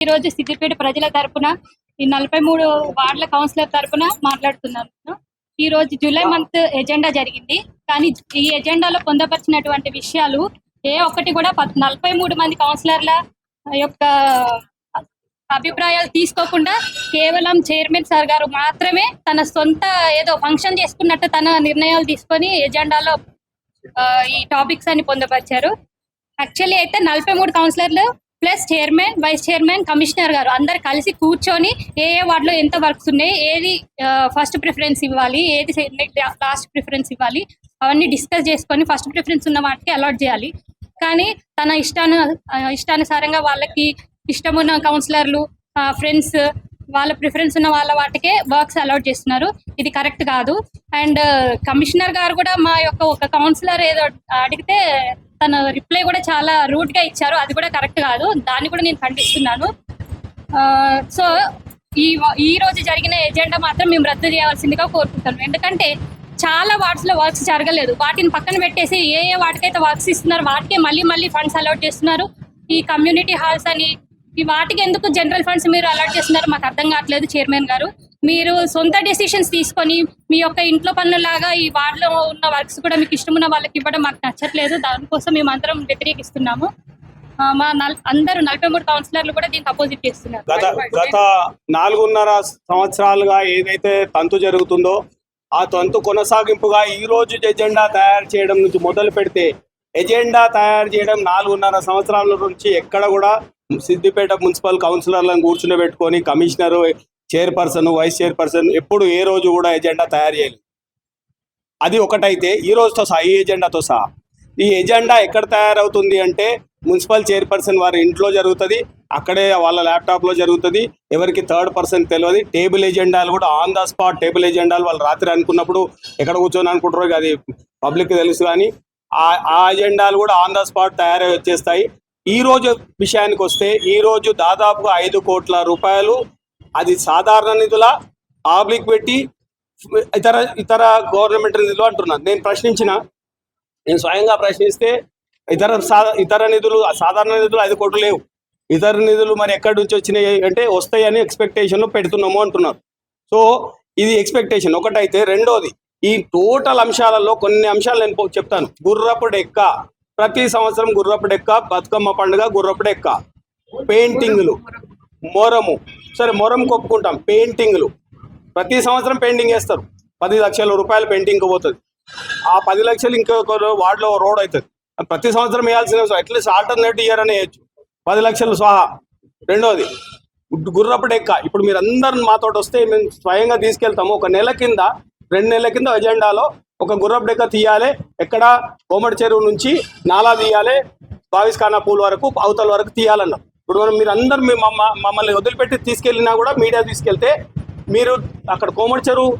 ఈ రోజు సిద్దిపేట ప్రజల తరపున ఈ నలభై మూడు వార్డుల కౌన్సిలర్ తరపున మాట్లాడుతున్నాను. ఈ రోజు జూలై మంత్ ఎజెండా జరిగింది. కానీ ఈ ఎజెండాలో పొందపరిచినటువంటి విషయాలు ఏ ఒక్కటి కూడా నలభై మూడు మంది కౌన్సిలర్ల యొక్క అభిప్రాయాలు తీసుకోకుండా కేవలం చైర్మన్ సార్ గారు మాత్రమే తన సొంత ఏదో ఫంక్షన్ చేసుకున్నట్టు తన నిర్ణయాలు తీసుకొని ఎజెండాలో ఈ టాపిక్స్ అని పొందపరిచారు. యాక్చువల్లీ అయితే నలభై మూడు కౌన్సిలర్లు plus chairman vice chairman commissioner గారు అందరు కలిసి కూర్చొని ఏ ఏ వార్డులో ఎంత వర్క్స్ ఉన్నాయి ఏది ఫస్ట్ ప్రిఫరెన్స్ ఇవ్వాలి ఏది లాస్ట్ ప్రిఫరెన్స్ ఇవ్వాలి అవన్నీ డిస్కస్ చేసుకొని ఫస్ట్ ప్రిఫరెన్స్ ఉన్న వాటికి అలాట్ చేయాలి. కానీ తన ఇష్టాను ఇష్టానుసారంగా వాళ్ళకి ఇష్టమున్న కౌన్సిలర్లు ఫ్రెండ్స్ వాళ్ళ ప్రిఫరెన్స్ ఉన్న వాళ్ళ వాటికే వర్క్స్ అలాట్ చేస్తున్నారు. ఇది కరెక్ట్ కాదు. అండ్ కమిషనర్ గారు కూడా మా యొక్క ఒక కౌన్సిలర్ ఏదో అడిగితే తన రిప్లై కూడా చాలా రూట్గా ఇచ్చారు. అది కూడా కరెక్ట్ కాదు. దాన్ని కూడా నేను ఖండిస్తున్నాను. సో ఈ ఈ రోజు జరిగిన ఎజెండా మాత్రం మేము రద్దు చేయాల్సిందిగా కోరుకుంటాను ఎందుకంటే చాలా వార్డ్స్లో వర్క్స్ జరగలేదు. వాటిని పక్కన పెట్టేసి ఏ ఏ వాటికైతే వర్క్స్ ఇస్తున్నారు వాటికే మళ్ళీ మళ్ళీ ఫండ్స్ అలాట్ చేస్తున్నారు. ఈ కమ్యూనిటీ హాల్స్ అని ఈ వాటికి ఎందుకు జనరల్ ఫండ్స్ మీరు అలాట్ చేస్తున్నారు మాకు అర్థం కావట్లేదు చైర్మన్ గారు. మీరు సొంత డెసిషన్స్ తీసుకొని మీ యొక్క ఇంట్లో పనులాగా ఈ వార్డులో ఉన్న వర్క్స్ కూడా మీకు ఇష్టమున్న వాళ్ళకి ఇవ్వడం మాకు నచ్చట్లేదు. దానికోసం మేము అందరం వ్యతిరేకిస్తున్నాము మా నల్- అందరూ నలభై మూడు కౌన్సిలర్లు కూడా దీనికి అపోజిట్ చేస్తున్నారు. గత నాలుగున్నర సంవత్సరాలుగా ఏదైతే తంతు జరుగుతుందో ఆ తంతు కొనసాగింపుగా ఈ రోజు ఎజెండా తయారు చేయడం నుంచి మొదలు పెడితే ఎజెండా తయారు చేయడం నాలుగున్నర సంవత్సరాల నుంచి ఎక్కడ కూడా సిద్దిపేట మున్సిపల్ కౌన్సిలర్లను కూర్చుని కమిషనర్ చైర్పర్సన్ వైస్ చైర్పర్సన్ ఎప్పుడు ఏ రోజు కూడా ఎజెండా తయారు చేయలేదు. అది ఒకటైతే ఈ రోజుతో సహా ఈ ఎజెండాతో సహా. ఈ ఎజెండా ఎక్కడ తయారవుతుంది అంటే మున్సిపల్ చైర్పర్సన్ వారి ఇంట్లో జరుగుతుంది అక్కడే వాళ్ళ ల్యాప్టాప్లో జరుగుతుంది ఎవరికి థర్డ్ పర్సన్ తెలియదు టేబుల్ ఎజెండాలు కూడా ఆన్ ద స్పాట్ టేబుల్ ఎజెండాలు వాళ్ళు రాత్రి అనుకున్నప్పుడు ఎక్కడ కూర్చొని అనుకుంటారో అది పబ్లిక్ తెలుసు కానీ ఆ ఆ ఎజెండాలు కూడా ఆన్ ద స్పాట్ తయారై వచ్చేస్తాయి. ఈ రోజు విషయానికి వస్తే ఈ రోజు దాదాపుగా ఐదు కోట్ల రూపాయలు అది సాధారణ నిధుల ఆబ్లిక్ పెట్టి ఇతర ఇతర గవర్నమెంట్ నిధులు అంటున్నాను నేను ప్రశ్నించిన నేను స్వయంగా ప్రశ్నిస్తే ఇతర సా- ఇతర నిధులు సాధారణ నిధులు ఐదు కోట్లు లేవు. ఇతర నిధులు మరి ఎక్కడి నుంచి వచ్చినాయి అంటే వస్తాయని ఎక్స్పెక్టేషన్ పెడుతున్నాము అంటున్నారు. సో ఇది ఎక్స్పెక్టేషన్ ఒకటైతే రెండోది ఈ టోటల్ అంశాలలో కొన్ని అంశాలు నేను పో- చెప్తాను. గుర్రపు డెక్క ప్రతి సంవత్సరం గుర్రపు డెక్క బతుకమ్మ పండుగ గుర్రపు డెక్క పెయింటింగ్లు మొరము. సరే మొరం కొప్పుకుంటాం. పెయింటింగ్లు. ప్రతి సంవత్సరం పెయింటింగ్ వేస్తారు. పది లక్షల రూపాయలు పెయింటింగ్ పోతుంది. ఆ పది లక్షలు ఇంకొక వార్డులో రోడ్ అవుతుంది. ప్రతి సంవత్సరం వేయాల్సిన అట్లీస్ట్ ఆల్టర్నేటివ్ ఇయర్ అని వేయచ్చు. పది లక్షలు స్వాహా. రెండోది గుడ్- గుర్రపు డెక్క ఇప్పుడు మీరు అందరు మాతో వస్తే మేము స్వయంగా తీసుకెళ్తాము. ఒక నెల కింద రెండు నెలల కింద ఎజెండాలో ఒక గుర్రపు డెక్క తీయాలి. ఎక్కడ? కోమటి చెరువు నుంచి నాలా తీయాలి. బావిస్కానా పూల్ వరకు అవతల వరకు తీయాలన్నారు. ఇప్పుడు మనం మీరు అందరు మమ్మల్ని వదిలిపెట్టి తీసుకెళ్ళినా కూడా మీడియా తీసుకెళ్తే మీరు అక్కడ కోమటి చెరువు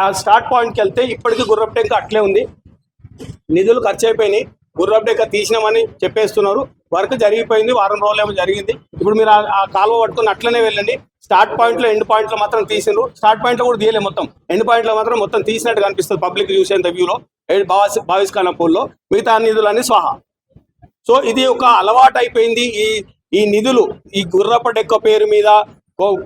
ఆ స్టార్ట్ పాయింట్కి వెళ్తే ఇప్పటికీ గుర్రపు డెక్క అట్లే ఉంది. నిధులు ఖర్చు అయిపోయినాయి. గుర్రపు డెక్క తీసినామని చెప్పేస్తున్నారు. వర్క్ జరిగిపోయింది. వారం రోజులేమో జరిగింది. ఇప్పుడు మీరు ఆ- కాలువ పట్టుకుని అట్లనే వెళ్ళండి. స్టార్ట్ పాయింట్లో ఎండ్ పాయింట్లో మాత్రం తీసిండ్రు. స్టార్ట్ పాయింట్లో కూడా తీయలేదు మొత్తం. ఎండ్ పాయింట్లో మాత్రం మొత్తం తీసినట్టు కనిపిస్తుంది పబ్లిక్ చూసేంత వ్యూలో బావిస్ బావిస్కాన పూల్లో మిగతా నిధులన్నీ స్వాహా. సో ఇది ఒక అలవాటు అయిపోయింది ఈ ఈ నిధులు ఈ గుర్రపు డెక్క పేరు మీద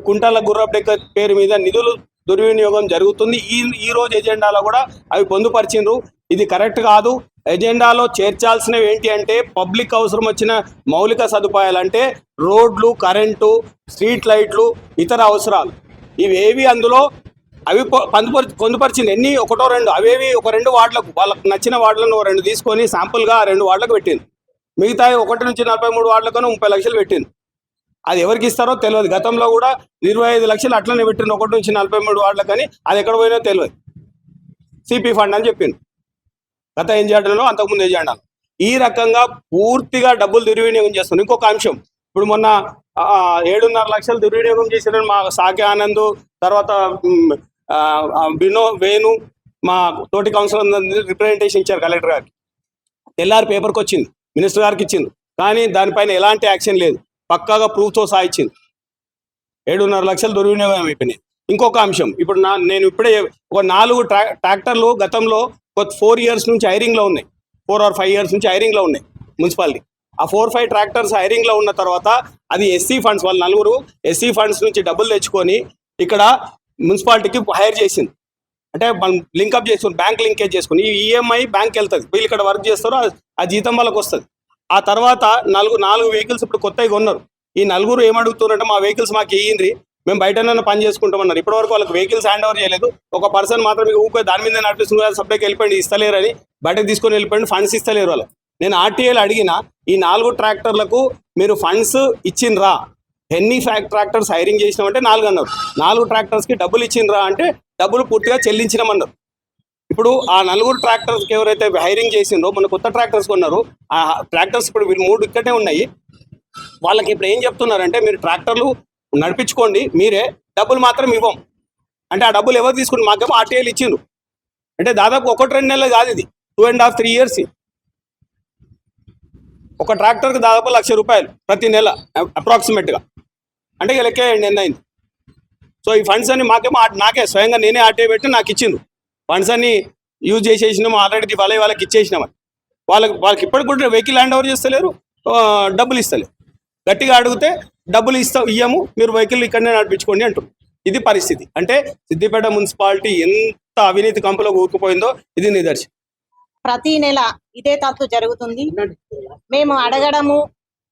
కుంటల గుర్రపు డెక్క పేరు మీద నిధులు దుర్వినియోగం జరుగుతుంది. ఈ ఈ రోజు ఎజెండాలో కూడా అవి పొందుపరిచిండ్రు. ఇది కరెక్ట్ కాదు. ఎజెండాలో చేర్చాల్సినవి ఏంటి అంటే పబ్లిక్ అవసరం వచ్చిన మౌలిక సదుపాయాలు అంటే రోడ్లు కరెంటు స్ట్రీట్ లైట్లు ఇతర అవసరాలు. ఇవేవి అందులో అవి పొందుపరి పొందుపరిచింది. ఎన్ని? ఒకటో రెండు. అవేవి ఒక రెండు వార్డులకు వాళ్ళకు నచ్చిన వార్డులను రెండు తీసుకొని శాంపుల్గా రెండు వార్డులకు పెట్టింది. మిగతా ఒకటి నుంచి నలభై మూడు వార్డులకు ముప్పై లక్షలు పెట్టింది అది ఎవరికి ఇస్తారో తెలియదు. గతంలో కూడా ఇరవై ఐదు లక్షలు అట్లనే పెట్టింది ఒకటి నుంచి నలభై మూడు వార్డులకు కానీ అది ఎక్కడ పోయినో తెలియదు. సిపి ఫండ్ అని చెప్పింది గత ఏం చేయడంలో అంతకుముందు ఎజెండాలో ఈ రకంగా పూర్తిగా డబ్బులు దుర్వినియోగం చేస్తుంది ఇంకొక అంశం. ఇప్పుడు మొన్న ఏడున్నర లక్షలు దుర్వినియోగం చేసిన మా సాకి ఆనంద్ తర్వాత వినో వేణు మా తోటి కౌన్సిలర్ రిప్రజెంటేషన్ ఇచ్చారు కలెక్టర్ గారికి. తెల్లారి పేపర్కి వచ్చింది. మినిస్టర్ గారికి ఇచ్చింది. కానీ దానిపైన ఎలాంటి యాక్షన్ లేదు. పక్కాగా ప్రూఫ్తో సహా ఇచ్చింది. ఏడున్నర లక్షలు దుర్వినియోగం అయిపోయినాయి. ఇంకొక అంశం. ఇప్పుడు నా నేను ఇప్పుడే ఒక నాలుగు ట్రా ట్రాక్టర్లు గతంలో ఒక ఫోర్ ఇయర్స్ నుంచి హైరింగ్లో ఉన్నాయి. ఫోర్ ఆర్ ఫైవ్ ఇయర్స్ నుంచి హైరింగ్లో ఉన్నాయి మున్సిపాలిటీ. ఆ ఫోర్ ఫైవ్ ట్రాక్టర్స్ హైరింగ్లో ఉన్న తర్వాత అది ఎస్సీ ఫండ్స్ వాళ్ళు నలుగురు ఎస్సీ ఫండ్స్ నుంచి డబ్బులు తెచ్చుకొని ఇక్కడ మున్సిపాలిటీకి హైర్ చేసింది. అంటే మనం లింకప్ చేసుకుని బ్యాంక్ లింకేజ్ చేసుకుని ఈ ఈఎంఐ బ్యాంక్ వెళ్తుంది. వీళ్ళు ఇక్కడ వర్క్ చేస్తారో ఆ- జీతం వాళ్ళకి వస్తుంది. ఆ తర్వాత నాలుగు నాలుగు వెహికల్స్ ఇప్పుడు కొత్తగా కొన్నారు. ఈ నలుగురు ఏమడుగుతున్నారంటే మా వెహికల్స్ మాకు ఇయ్యండి మేము బయటనైనా పని చేసుకుంటామన్నారు. ఇప్పటివరకు వాళ్ళకి వెహికల్స్ హ్యాండ్ ఓవర్ చేయలేదు. ఒక పర్సన్ మాత్రమే మీకు ఊపే దాని మీద నడిపిస్తున్నారు సబ్జెక్ట్ వెళ్ళిపోయింది ఇస్తలేరని బయటకు తీసుకొని వెళ్ళిపోయింది ఫండ్స్ ఇస్తలేరు వాళ్ళు నేను ఆర్టీఏలు అడిగిన ఈ నాలుగు ట్రాక్టర్లకు మీరు ఫండ్స్ ఇచ్చిండ్రా? ఎన్ని ఫ్యాక్ ట్రాక్టర్స్ హైరింగ్ చేసినామంటే నాలుగు అన్నారు. నాలుగు ట్రాక్టర్స్కి డబ్బులు ఇచ్చిండ్రా అంటే డబ్బులు పూర్తిగా చెల్లించినామన్నారు. ఇప్పుడు ఆ నలుగురు ట్రాక్టర్స్కి ఎవరైతే హైరింగ్ చేసిండ్రో మన కొత్త ట్రాక్టర్స్ కొన్నారు ఆ ట్రాక్టర్స్ ఇప్పుడు మూడు ఇక్కడే ఉన్నాయి. వాళ్ళకి ఇప్పుడు ఏం చెప్తున్నారంటే మీరు ట్రాక్టర్లు నడిపించుకోండి మీరే డబ్బులు మాత్రం ఇవ్వం. అంటే ఆ డబ్బులు ఎవరు తీసుకుని మాకేమో ఆర్టీఐలు ఇచ్చిండ్రు. అంటే దాదాపు ఒకటి రెండు నెలలు కాదు ఇది two and half three years. ఒక ట్రాక్టర్కి దాదాపు లక్ష రూపాయలు ప్రతి నెల అప్రాక్సిమేట్గా. అంటే ఇక లెక్కేయండి ఎన్ని అయింది? సో ఈ ఫండ్స్ అన్ని మాకేమో నాకే స్వయంగా నేనే ఆటే పెట్టి నాకు ఇచ్చిండ్రు. ఫండ్స్ అన్ని యూజ్ చేసేసినాము ఆల్రెడీ వాళ్ళే వాళ్ళకి ఇచ్చేసినామని వాళ్ళకి వాళ్ళకి ఇప్పటికి కూడా వెహికల్ హ్యాండ్ ఓవర్ చేస్తలేరు డబ్బులు ఇస్తలేరు. గట్టిగా అడిగితే డబ్బులు ఇస్తా ఇయ్యము మీరు వెహికల్ ఇక్కడనే నడిపించుకోండి అంటారు ఇది పరిస్థితి. అంటే సిద్దిపేట మున్సిపాలిటీ ఎంత అవినీతి కంపలో ఊరుకుపోయిందో ఇది నిదర్శనం. ప్రతి నెల ఇదే తప్పు జరుగుతుంది. మేము అడగడము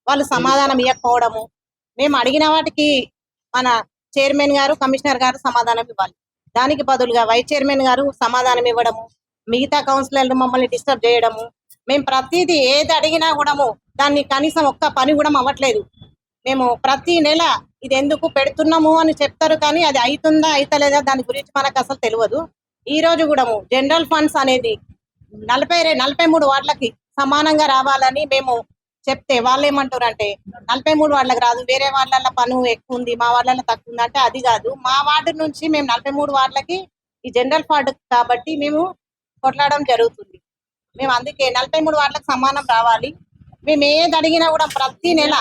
వాళ్ళు సమాధానం ఇవ్వకపోవడము మేము అడిగిన వాటికి మన చైర్మన్ గారు కమిషనర్ గారు సమాధానం ఇవ్వాలి. దానికి బదులుగా వైస్ చైర్మన్ గారు సమాధానం ఇవ్వడము మిగతా కౌన్సిలర్లు మమ్మల్ని డిస్టర్బ్ చేయడము మేము ప్రతిదీ ఏది అడిగినా కూడాము దాన్ని కనీసం ఒక్క పని కూడా అవ్వట్లేదు. మేము ప్రతి నెల ఇది ఎందుకు పెడుతున్నాము అని చెప్తారు కానీ అది అవుతుందా అవుతలేదా దాని గురించి మనకు అసలు తెలియదు. ఈ రోజు కూడాము జనరల్ ఫండ్స్ అనేది నలభై నలభై మూడు వార్డులకి సమానంగా రావాలని మేము చెప్తే వాళ్ళు ఏమంటారు అంటే నలభై మూడు వార్డులకు రాదు వేరే వార్డులలో పను ఎక్కువ ఉంది మా వార్డులలో తక్కువ ఉంది అంటే అది కాదు. మా వార్డు నుంచి మేము నలభై మూడు వార్డులకి ఈ జనరల్ వార్డు కాబట్టి మేము కొట్లాడడం జరుగుతుంది. మేము అందుకే నలభై మూడు వార్డులకు సమానం రావాలి. మేము ఏది అడిగినా కూడా ప్రతి నెల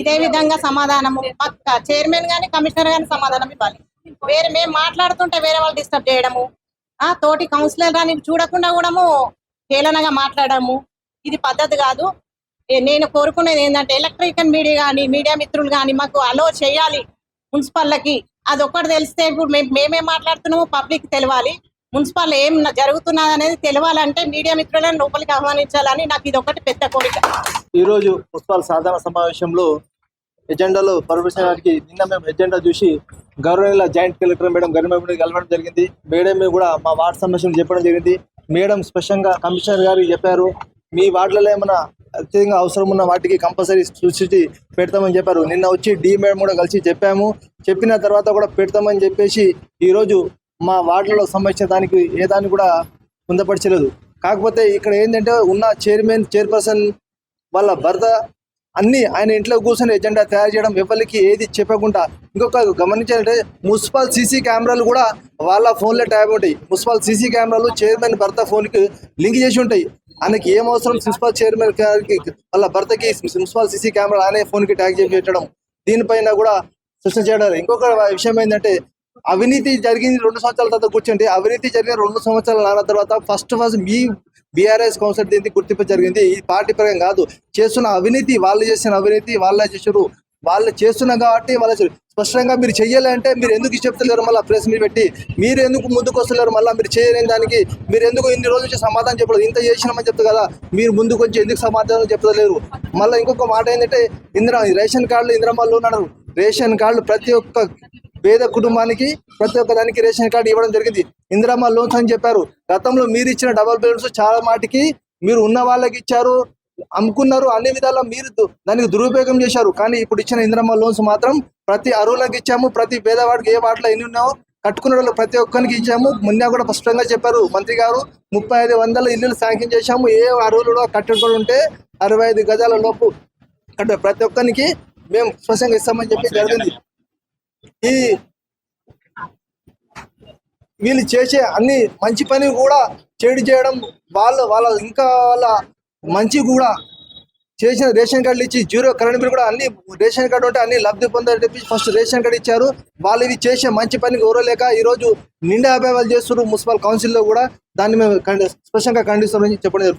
ఇదే విధంగా సమాధానము పక్క చైర్మన్ గాని కమిషనర్ గాని సమాధానం ఇవ్వాలి. వేరే మేము మాట్లాడుతుంటే వేరే వాళ్ళు డిస్టర్బ్ చేయడము ఆ తోటి కౌన్సిలర్ గాని చూడకుండా కూడాము హేళనగా మాట్లాడము ఇది పద్ధతి కాదు. నేను కోరుకునేది ఏంటంటే ఎలక్ట్రికల్ మీడియా కానీ మీడియా మిత్రులు కానీ మాకు అలో చేయాలి మున్సిపల్లకి. అది ఒక్కటి తెలిస్తే ఇప్పుడు మేము మేమేం మాట్లాడుతున్నామో పబ్లిక్ తెలియాలి మున్సిపల్ ఏం జరుగుతున్నది అనేది తెలియాలంటే మీడియా మిత్రులను లోపలికి ఆహ్వానించాలని నాకు ఇది ఒకటి పెద్ద కోరిక. ఈరోజు మున్సిపల్ సాధారణ సమావేశంలో ఎజెండాలో పర్యవేక్షణానికి నిన్న మేము ఎజెండా చూసి గౌరవనీయుల జాయింట్ కలెక్టర్ మేడం గరిమేడ కలవడం జరిగింది. మేడం కూడా మా వార్డు సమస్యలు చెప్పడం జరిగింది. మేడం స్పష్టంగా కమిషనర్ గారు చెప్పారు. మీ వార్డులలో ఏమైనా అత్యధికంగా అవసరం ఉన్న వాటికి కంపల్సరీ సృష్టి పెడతామని చెప్పారు. నిన్న వచ్చి డి మేడం కూడా కలిసి చెప్పాము. చెప్పిన తర్వాత కూడా పెడతామని చెప్పేసి ఈరోజు మా వార్డులలో సంబంధించిన దానికి ఏ దాన్ని కూడా పొందపరచలేదు కాకపోతే ఇక్కడ ఏంటంటే ఉన్న చైర్మన్ చైర్పర్సన్ వాళ్ళ భర్త అన్ని ఆయన ఇంట్లో కూర్చొని ఎజెండా తయారు చేయడం ఎవరికి ఏది చెప్పకుండా ఇంకొక గమనించాలంటే మున్సిపల్ సీసీ కెమెరాలు కూడా వాళ్ళ ఫోన్లో ట్యాబ్ ఉంటాయి. మున్సిపల్ సీసీ కెమెరాలు చైర్మన్ భర్త ఫోన్కి లింక్ చేసి ఉంటాయి. ఆయనకి ఏం అవసరం? మున్సిపల్ చైర్మన్ గారికి వాళ్ళ భర్తకి మున్సిపల్ సీసీ కెమెరా అనే ఫోన్కి ట్యాగ్ చేసి పెట్టడం. దీనిపైన కూడా సృష్టి చేయడం ఇంకొక విషయం ఏంటంటే అవినీతి జరిగింది రెండు సంవత్సరాల తర్వాత కూర్చుంటే అవినీతి జరిగిన రెండు సంవత్సరాల నాన్న తర్వాత ఫస్ట్ ఫస్ట్ మీ బీఆర్ఎస్ కౌన్సిల్ దీనికి గుర్తింపు జరిగింది. ఈ పార్టీ పరంగా కాదు. చేస్తున్న అవినీతి వాళ్ళు చేసిన అవినీతి వాళ్ళే చేసారు వాళ్ళు చేస్తున్నాం కాబట్టి వాళ్ళ స్పష్టంగా మీరు చెయ్యాలంటే మీరు ఎందుకు చెప్తలేరు మళ్ళీ ప్రెస్ మీద పెట్టి మీరు ఎందుకు ముందుకు వస్తలేరు? మళ్ళీ మీరు చేయలేని దానికి మీరు ఎందుకు ఇన్ని రోజుల నుంచి సమాధానం చెప్పలేదు? ఇంత చేసినామని చెప్తారు కదా మీరు ముందుకు వచ్చి ఎందుకు సమాధానం చెప్తలేరు మళ్ళీ ఇంకొక మాట ఏంటంటే ఇందిరా రేషన్ కార్డులు ఇందిరమ్మలు ఉన్నారు. రేషన్ కార్డులు ప్రతి ఒక్క పేద కుటుంబానికి ప్రతి ఒక్క దానికి రేషన్ కార్డు ఇవ్వడం జరిగింది. ఇందిరామ్మ లోన్స్ అని చెప్పారు. గతంలో మీరు ఇచ్చిన డబల్ బెడ్రూమ్స్ చాలా మాటికి మీరు ఉన్న వాళ్ళకి ఇచ్చారు. అమ్ముకున్నారు అన్ని విధాలా మీరు దానికి దురుపయోగం చేశారు. కానీ ఇప్పుడు ఇచ్చిన ఇంద్రమ్మ లోన్స్ మాత్రం ప్రతి అరువులకు ఇచ్చాము ప్రతి పేదవాడికి ఏ వాటిలో ఎన్ని ఉన్నాయో కట్టుకున్న వాళ్ళు ప్రతి ఒక్కరికి ఇచ్చాము. మొన్న కూడా స్పష్టంగా చెప్పారు మంత్రి గారు ముప్పై ఐదు వందల ఇల్లులు శాంక్షన్ చేశాము. ఏ అరువులు కట్టుకొని ఉంటే అరవై ఐదు గజాల లోపు కట్ట ప్రతి ఒక్కరికి మేము స్పష్టంగా ఇస్తామని చెప్పి జరిగింది. ఈ వీళ్ళు చేసే అన్ని మంచి పని కూడా చేడు చేయడం వాళ్ళు వాళ్ళ ఇంకా వాళ్ళ మంచి కూడా చేసిన రేషన్ కార్డులు ఇచ్చి జీరో కరెంట్ బిల్ కూడా అన్ని రేషన్ కార్డు ఉంటే అన్ని లబ్ధి పొందారు చెప్పి ఫస్ట్ రేషన్ కార్డు ఇచ్చారు. వాళ్ళు ఇవి చేసే మంచి పనికి గౌరవలేక ఈ రోజు నిండా అభ్యవాలు చేస్తున్నారు మున్సిపల్ కౌన్సిల్లో కూడా. దాన్ని మేము స్పష్టంగా ఖండిస్తామని చెప్పడం జరుగుతుంది.